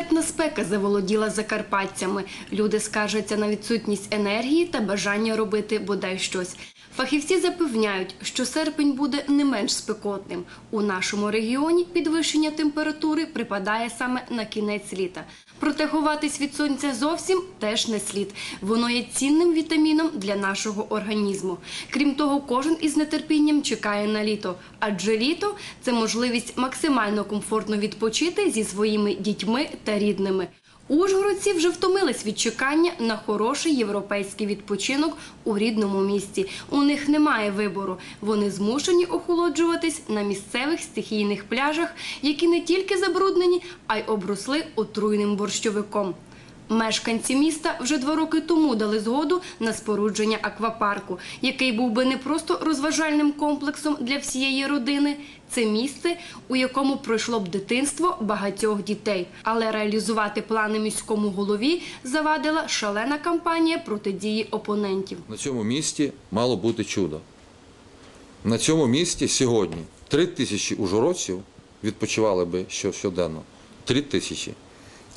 Нестерпна спека заволоділа закарпатцями. Люди скаржаться на відсутність енергії та бажання робити бодай щось. Фахівці запевняють, що серпень буде не менш спекотним. У нашому регіоні підвищення температури припадає саме на кінець літа. Проте ховатись від сонця зовсім теж не слід. Воно є цінним вітаміном для нашого організму. Крім того, кожен із нетерпінням чекає на літо, адже літо це можливість максимально комфортно відпочити зі своїми дітьми та рідними. Ужгородці вже втомились від чекання на хороший європейський відпочинок у рідному місті. У них немає вибору. Вони змушені охолоджуватись на місцевих стихійних пляжах, які не тільки забруднені, а й обросли отруйним борщовиком. Мешканці міста вже два роки тому дали згоду на спорудження аквапарку, який був би не просто розважальним комплексом для всієї родини. Це місце, у якому пройшло б дитинство багатьох дітей. Але реалізувати плани міському голові завадила шалена кампанія протидії опонентів. На цьому місті мало бути чудо. На цьому місті сьогодні три тисячі ужгородців відпочивали би щоденно. Три тисячі.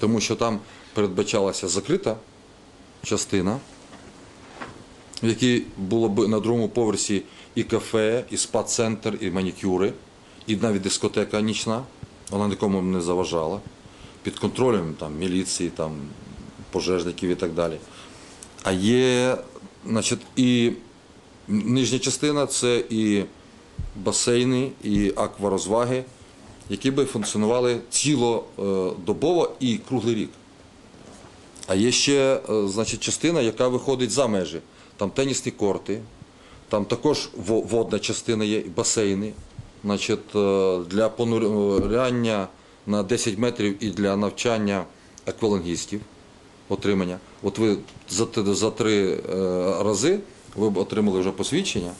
Тому що там передбачалася закрита частина, в якій було б на другому поверсі і кафе, і спа-центр, і манікюри, і навіть дискотека нічна. Вона нікому не заважала. Під контролем там, міліції, там, пожежників і так далі. А є, значить, і нижня частина це і басейни, і акварозваги, які би функціонували цілодобово і круглий рік. А є ще е, значить, частина, яка виходить за межі. Там тенісні корти, там також водна частина є, басейни. Значить, е, для понуряння на 10 метрів і для навчання аквалангістів отримання. От ви за, за три е, рази ви б отримали вже посвідчення,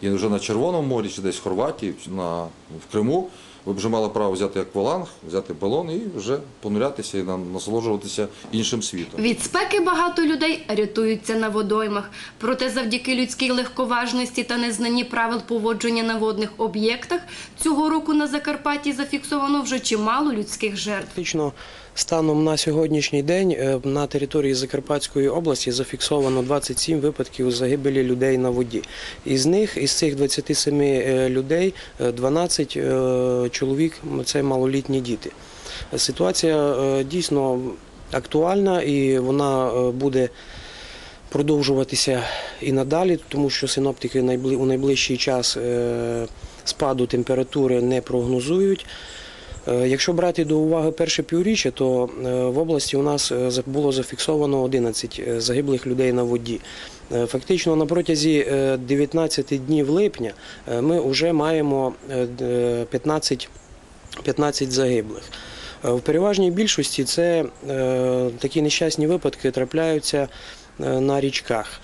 і вже на Червоному морі, чи десь в Хорватії, на, в Криму, ви б вже мали право взяти акваланг, взяти балон і вже понурятися і на- насолоджуватися іншим світом. Від спеки багато людей рятуються на водоймах. Проте завдяки людській легковажності та незнанні правил поводження на водних об'єктах цього року на Закарпатті зафіксовано вже чимало людських жертв. Фактично, станом на сьогоднішній день е, на території Закарпатської області зафіксовано 27 випадків загибелі людей на воді. Із них, із цих 27 е, людей, е, 12 е, чоловік це малолітні діти. Ситуація е, дійсно актуальна і вона е, буде продовжуватися і надалі, тому що синоптики у найближчий час е, спаду температури не прогнозують. Е, Якщо брати до уваги перше півріччя, то е, в області у нас е, було зафіксовано 11 е, загиблих людей на воді. Фактично на протязі е, 19 днів липня ми вже маємо е, 15, 15 загиблих. В переважній більшості це такі нещасні випадки трапляються на річках.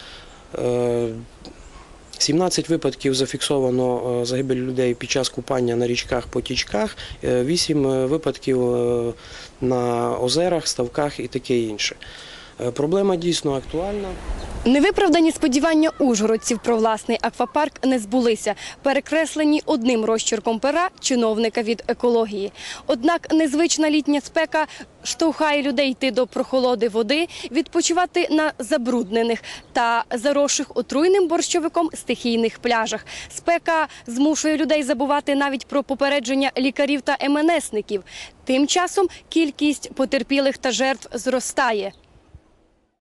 Е, 17 випадків зафіксовано е, загибель людей під час купання на річках, потічках, 8 випадків е, на озерах, ставках і таке інше. Е, Проблема дійсно актуальна. Невиправдані сподівання ужгородців про власний аквапарк не збулися, перекреслені одним розчерком пера чиновника від екології. Однак незвична літня спека штовхає людей йти до прохолоди води, відпочивати на забруднених та заросших отруйним борщовиком стихійних пляжах. Спека змушує людей забувати навіть про попередження лікарів та МНСників. Тим часом кількість потерпілих та жертв зростає.